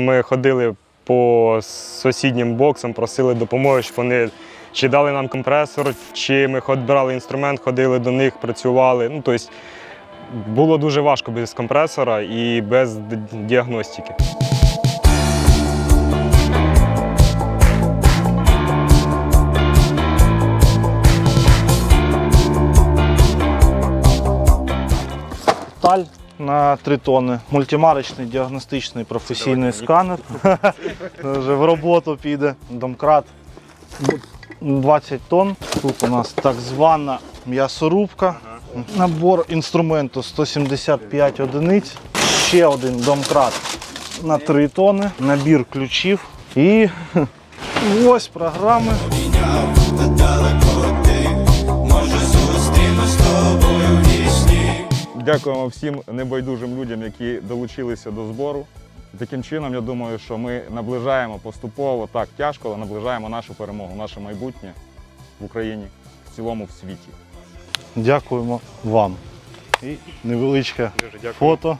Ми ходили по сусіднім боксам, просили допомоги, щоб вони чи дали нам компресор, чи ми брали інструмент, ходили до них, працювали. Ну, тобто було дуже важко без компресора і без діагностики. Таль на 3 тонни. Мультимарочний діагностичний професійний сканер. Вже в роботу піде. Домкрат 20 тонн. Тут у нас так звана м'ясорубка. Набор інструменту 175 одиниць. Ще один домкрат на 3 тонни. Набір ключів. І ось програми. Дякуємо всім небайдужим людям, які долучилися до збору. Таким чином, я думаю, що ми наближаємо поступово так тяжко, але наближаємо нашу перемогу, наше майбутнє в Україні, в цілому в світі. Дякуємо вам. І невеличке фото